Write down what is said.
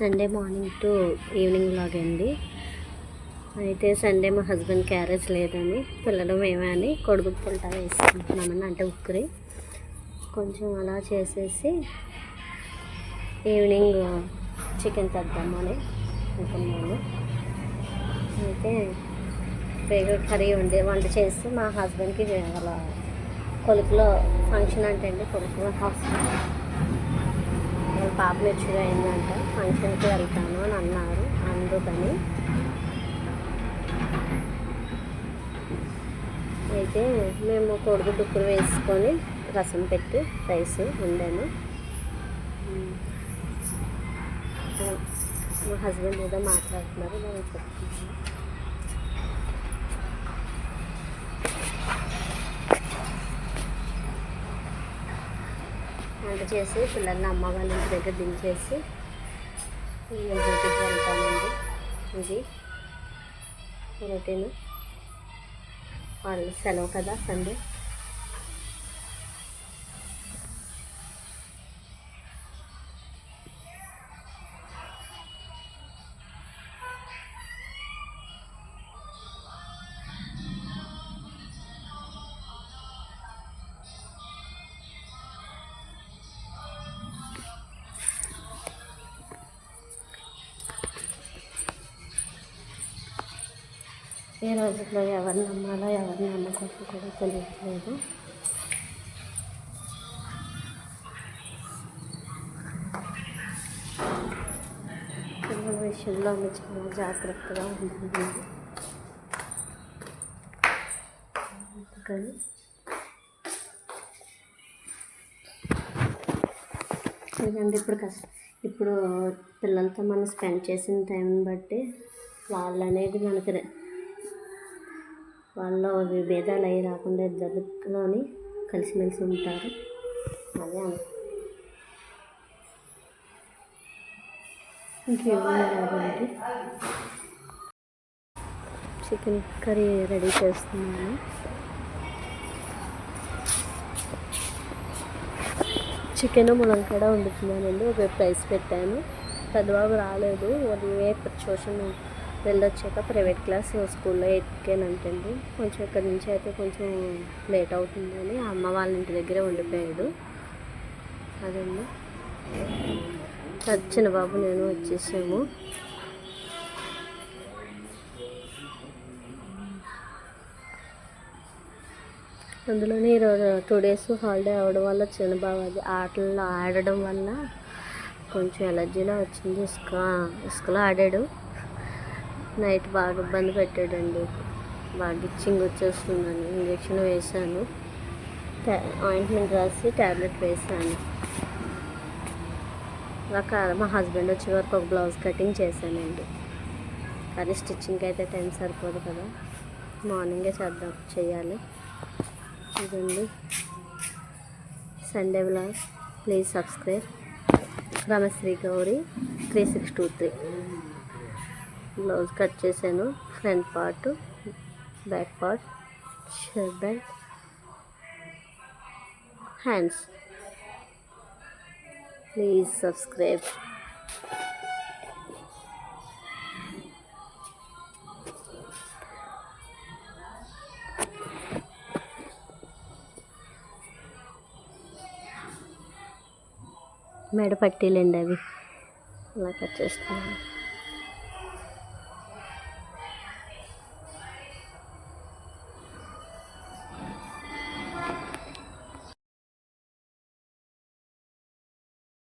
Sunday morning to evening vlog అండి. అయితే Sunday మా హస్బెండ్ క్యారేజ్ లేదని పిల్లలు మేమే అని కొడుకు పుల్టా వేసుకుంటున్నామని అంటే ఉక్కురి. కొంచెం అలా చేసేసి ఈవినింగ్ చికెన్ తెద్దామని అనుకున్నాను అయితే వేగ కర్రీ వండి వంట చేసి మా హస్బెండ్కి వాళ్ళ కొలుకులో ఫంక్షన్ అంటే అండి కొలుకులో హాస్పిటల్ పాప మెచ్యూర్ అయిందంట. ఫంక్షన్కి వెళ్తాను అని అన్నారు అందుకని. అయితే మేము కొడుకు దుక్కులు వేసుకొని రసం పెట్టి రైస్ వండాను. మా హస్బెండ్ ఏదో మాట్లాడుతున్నారు నేను చెప్తున్నాను. వంట చేసి పిల్లల్ని అమ్మ వాళ్ళ ఇంటి దగ్గర దించేసి నేను డ్యూటీకి ఇది రొటీన్. వాళ్ళు సెలవు కదా సండే. ఈ రోజుల్లో ఎవరిని నమ్మాలో ఎవరిని నమ్మకూడదు కూడా తెలియట్లేదు. పిల్లల విషయంలో ఆమె చాలా జాగ్రత్తగా ఉంటుంది అందుకని ఎందుకంటే ఇప్పుడు కష్ట ఇప్పుడు పిల్లలతో మనం స్పెండ్ చేసిన టైం బట్టి వాళ్ళు అనేది మనకి వాళ్ళలో వాళ్ళలో విభేదాలు అవి రాకుండా దగ్గరలోని కలిసిమెలిసి ఉంటారు. అదే అను చికెన్ కర్రీ రెడీ చేస్తున్నాను. చికెన్ ములంకాడ వండుతున్నానండి. ఒక రైస్ పెట్టాను. పెద్దబాబు రాలేదు. ఉదయమే ట్యూషన్ వెళ్ళొచ్చాక ప్రైవేట్ క్లాస్ స్కూల్లో ఎక్కానంటండి కొంచెం ఇక్కడ నుంచి అయితే కొంచెం లేట్ అవుతుందని అమ్మ వాళ్ళ ఇంటి దగ్గరే ఉండిపోయాడు. అదండి. చిన్న బాబు నేను వచ్చేసాము. అందులోనే ఈరోజు టూ డేస్ హాలిడే అవ్వడం వల్ల చిన్న బాబు అది ఆటల్లో ఆడడం వల్ల కొంచెం ఎలర్జీలా వచ్చింది. ఇసుక ఇసుకలో ఆడాడు. నైట్ బాగా ఇబ్బంది పెట్టాడండి. బాగా ఇచ్చింగ్ వచ్చేస్తుందని ఇంజక్షన్ వేశాను. ఆయింట్మెంట్ రాసి ట్యాబ్లెట్ వేసాను ఒక మా హస్బెండ్ వచ్చే వరకు ఒక బ్లౌజ్ కటింగ్ చేశానండి. కానీ స్టిచ్చింగ్కి అయితే టైం సరిపోదు కదా. మార్నింగే చేద్దాం చేయాలి. ఇదండి. Sunday vlog please subscribe. Ramasri Gowri three six two three. Blouse cut చేశాను. Front part back part shirt belt hands. Please subscribe. మెడ పట్టీలండి అవి. అలా కట్ చేస్తున్నాను.